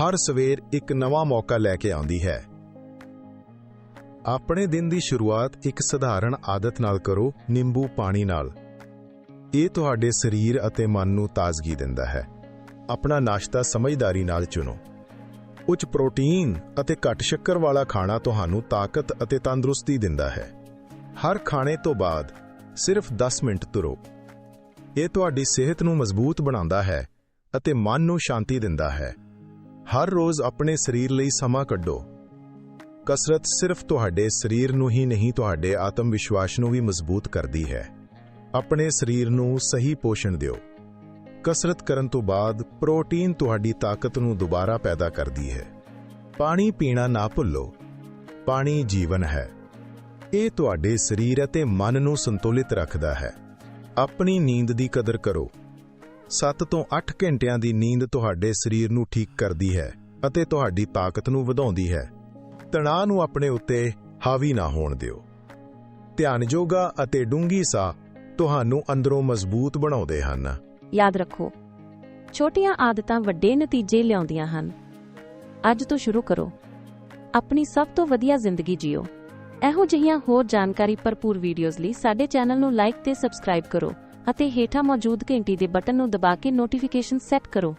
ਹਰ ਸਵੇਰ ਇੱਕ ਨਵਾਂ ਮੌਕਾ ਲੈ ਕੇ ਆਉਂਦੀ ਹੈ। ਆਪਣੇ ਦਿਨ ਦੀ ਸ਼ੁਰੂਆਤ ਇੱਕ ਸਧਾਰਨ ਆਦਤ ਨਾਲ ਕਰੋ, ਨਿੰਬੂ ਪਾਣੀ ਨਾਲ। ਇਹ ਤੁਹਾਡੇ ਸਰੀਰ ਅਤੇ ਮਨ ਨੂੰ ਤਾਜ਼ਗੀ ਦਿੰਦਾ ਹੈ। ਆਪਣਾ ਨਾਸ਼ਤਾ ਸਮਝਦਾਰੀ ਨਾਲ ਚੁਣੋ। ਉੱਚ ਪ੍ਰੋਟੀਨ ਅਤੇ ਘੱਟ ਸ਼ੱਕਰ ਵਾਲਾ ਖਾਣਾ ਤੁਹਾਨੂੰ ਤਾਕਤ ਅਤੇ ਤੰਦਰੁਸਤੀ ਦਿੰਦਾ ਹੈ। ਹਰ ਖਾਣੇ ਤੋਂ ਬਾਅਦ ਸਿਰਫ 10 ਮਿੰਟ ਤੁਰੋ। ਇਹ ਤੁਹਾਡੀ ਸਿਹਤ ਨੂੰ ਮਜ਼ਬੂਤ ਬਣਾਉਂਦਾ ਹੈ ਅਤੇ ਮਨ ਨੂੰ ਸ਼ਾਂਤੀ ਦਿੰਦਾ ਹੈ। ਹਰ ਰੋਜ਼ ਆਪਣੇ ਸਰੀਰ ਲਈ ਸਮਾਂ ਕੱਢੋ। ਕਸਰਤ ਸਿਰਫ ਤੁਹਾਡੇ ਸਰੀਰ ਨੂੰ ਹੀ ਨਹੀਂ, ਤੁਹਾਡੇ ਆਤਮ ਵਿਸ਼ਵਾਸ ਨੂੰ ਵੀ ਮਜ਼ਬੂਤ ਕਰਦੀ ਹੈ। ਆਪਣੇ ਸਰੀਰ ਨੂੰ ਸਹੀ ਪੋਸ਼ਣ ਦਿਓ। ਕਸਰਤ ਕਰਨ ਤੋਂ ਬਾਅਦ ਪ੍ਰੋਟੀਨ ਤੁਹਾਡੀ ਤਾਕਤ ਨੂੰ ਦੁਬਾਰਾ ਪੈਦਾ ਕਰਦੀ ਹੈ। ਪਾਣੀ ਪੀਣਾ ਨਾ ਭੁੱਲੋ। ਪਾਣੀ ਜੀਵਨ ਹੈ। ਇਹ ਤੁਹਾਡੇ ਸਰੀਰ ਅਤੇ ਮਨ ਨੂੰ ਸੰਤੁਲਿਤ ਰੱਖਦਾ ਹੈ। ਆਪਣੀ ਨੀਂਦ ਦੀ ਕਦਰ ਕਰੋ। 7 ਤੋਂ 8 ਘੰਟਿਆਂ ਦੀ ਨੀਂਦ ਤੁਹਾਡੇ ਸਰੀਰ ਨੂੰ ਠੀਕ ਕਰਦੀ ਹੈ ਅਤੇ ਤੁਹਾਡੀ ਤਾਕਤ ਨੂੰ ਵਧਾਉਂਦੀ ਹੈ। ਤਣਾਅ ਨੂੰ ਆਪਣੇ ਉੱਤੇ ਹਾਵੀ ਨਾ ਹੋਣ ਦਿਓ। ਧਿਆਨ ਯੋਗਾ ਅਤੇ ਡੂੰਗੀ ਸਾਹ ਤੁਹਾਨੂੰ ਅੰਦਰੋਂ ਮਜ਼ਬੂਤ ਬਣਾਉਂਦੇ ਹਨ। ਯਾਦ ਰੱਖੋ, ਛੋਟੀਆਂ ਆਦਤਾਂ ਵੱਡੇ ਨਤੀਜੇ ਲਿਆਉਂਦੀਆਂ ਹਨ। ਅੱਜ ਤੋਂ ਸ਼ੁਰੂ ਕਰੋ। ਆਪਣੀ ਸਭ ਤੋਂ ਵਧੀਆ ਜ਼ਿੰਦਗੀ ਜੀਓ। ਇਹੋ ਜਿਹੀਆਂ ਹੋਰ ਜਾਣਕਾਰੀ ਭਰਪੂਰ ਵੀਡੀਓਜ਼ ਲਈ ਸਾਡੇ ਚੈਨਲ ਨੂੰ ਲਾਈਕ ਤੇ ਸਬਸਕ੍ਰਾਈਬ ਕਰੋ। ਅਤੇ ਹੇਠਾਂ ਮੌਜੂਦ ਘੰਟੀ ਦੇ ਬਟਨ ਨੂੰ ਦਬਾ ਕੇ ਨੋਟੀਫਿਕੇਸ਼ਨ ਸੈੱਟ ਕਰੋ।